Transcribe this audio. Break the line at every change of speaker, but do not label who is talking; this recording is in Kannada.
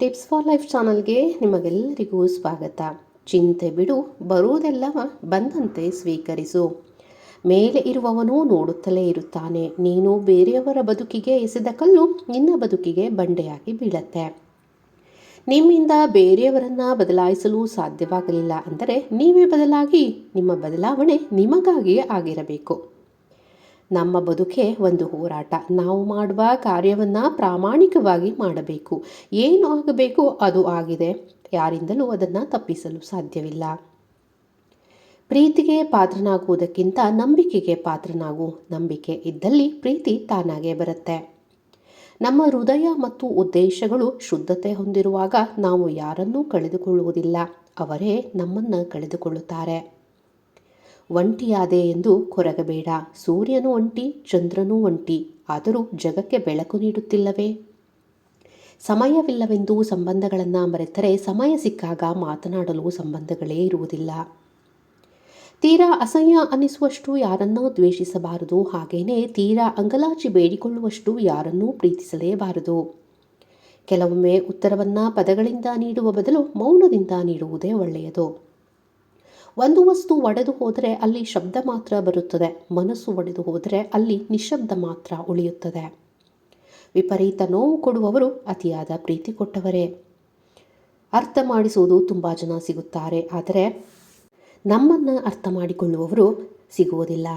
ಟಿಪ್ಸ್ ಫಾರ್ ಲೈಫ್ ಚಾನಲ್ಗೆ ನಿಮಗೆಲ್ಲರಿಗೂ ಸ್ವಾಗತ. ಚಿಂತೆ ಬಿಡು, ಬರುವುದೆಲ್ಲವ ಬಂದಂತೆ ಸ್ವೀಕರಿಸು. ಮೇಲೆ ಇರುವವನು ನೋಡುತ್ತಲೇ ಇರುತ್ತಾನೆ. ನೀನು ಬೇರೆಯವರ ಬದುಕಿಗೆ ಎಸೆದ ಕಲ್ಲು ನಿನ್ನ ಬದುಕಿಗೆ ಬಂಡೆಯಾಗಿ ಬೀಳತ್ತೆ. ನಿಮ್ಮಿಂದ ಬೇರೆಯವರನ್ನ ಬದಲಾಯಿಸಲು ಸಾಧ್ಯವಾಗಲಿಲ್ಲ ಅಂದರೆ ನೀವೇ ಬದಲಾಗಿ ನಿಮ್ಮ ಬದಲಾವಣೆ ನಿಮಗಾಗಿಯೇ ಆಗಿರಬೇಕು. ನಮ್ಮ ಬದುಕೆ ಒಂದು ಹೋರಾಟ. ನಾವು ಮಾಡುವ ಕಾರ್ಯವನ್ನು ಪ್ರಾಮಾಣಿಕವಾಗಿ ಮಾಡಬೇಕು. ಏನು ಆಗಬೇಕು ಅದು ಆಗಿದೆ. ಯಾರಿಂದಲೂ ಅದನ್ನು ತಪ್ಪಿಸಲು ಸಾಧ್ಯವಿಲ್ಲ. ಪ್ರೀತಿಗೆ ಪಾತ್ರನಾಗುವುದಕ್ಕಿಂತ ನಂಬಿಕೆಗೆ ಪಾತ್ರನಾಗು. ನಂಬಿಕೆ ಇದ್ದಲ್ಲಿ ಪ್ರೀತಿ ತಾನಾಗೇ ಬರುತ್ತೆ. ನಮ್ಮ ಹೃದಯ ಮತ್ತು ಉದ್ದೇಶಗಳು ಶುದ್ಧತೆ ಹೊಂದಿರುವಾಗ ನಾವು ಯಾರನ್ನೂ ಕಳೆದುಕೊಳ್ಳುವುದಿಲ್ಲ. ಅವರೇ ನಮ್ಮನ್ನು ಕಳೆದುಕೊಳ್ಳುತ್ತಾರೆ. ಒಂಟಿಯಾದೆ ಎಂದು ಕೊರಗಬೇಡ. ಸೂರ್ಯನು ಒಂಟಿ, ಚಂದ್ರನೂ ಒಂಟಿ. ಆದರೂ ಜಗಕ್ಕೆ ಬೆಳಕು ನೀಡುತ್ತಿಲ್ಲವೇ? ಸಮಯವಿಲ್ಲವೆಂದು ಸಂಬಂಧಗಳನ್ನು ಮರೆತರೆ ಸಮಯ ಸಿಕ್ಕಾಗ ಮಾತನಾಡಲು ಸಂಬಂಧಗಳೇ ಇರುವುದಿಲ್ಲ. ತೀರಾ ಅಸಹ್ಯ ಅನಿಸುವಷ್ಟು ಯಾರನ್ನೂ ದ್ವೇಷಿಸಬಾರದು. ಹಾಗೇನೇ ತೀರಾ ಅಂಗಲಾಚಿ ಬೇಡಿಕೊಳ್ಳುವಷ್ಟು ಯಾರನ್ನೂ ಪ್ರೀತಿಸಲೇಬಾರದು. ಕೆಲವೊಮ್ಮೆ ಉತ್ತರವನ್ನು ಪದಗಳಿಂದ ನೀಡುವ ಬದಲು ಮೌನದಿಂದ ನೀಡುವುದೇ ಒಳ್ಳೆಯದು. ಒಂದು ವಸ್ತು ಒಡೆದು ಹೋದರೆ ಅಲ್ಲಿ ಶಬ್ದ ಮಾತ್ರ ಬರುತ್ತದೆ, ಮನಸ್ಸು ಒಡೆದು ಹೋದರೆ ಅಲ್ಲಿ ನಿಶಬ್ದ ಮಾತ್ರ ಉಳಿಯುತ್ತದೆ. ವಿಪರೀತ ನೋವು ಕೊಡುವವರು ಅತಿಯಾದ ಪ್ರೀತಿ ಕೊಟ್ಟವರೇ. ಅರ್ಥ ಮಾಡಿಸುವುದು ತುಂಬ ಜನ ಸಿಗುತ್ತಾರೆ, ಆದರೆ ನಮ್ಮನ್ನು ಅರ್ಥ ಮಾಡಿಕೊಳ್ಳುವವರು ಸಿಗುವುದಿಲ್ಲ.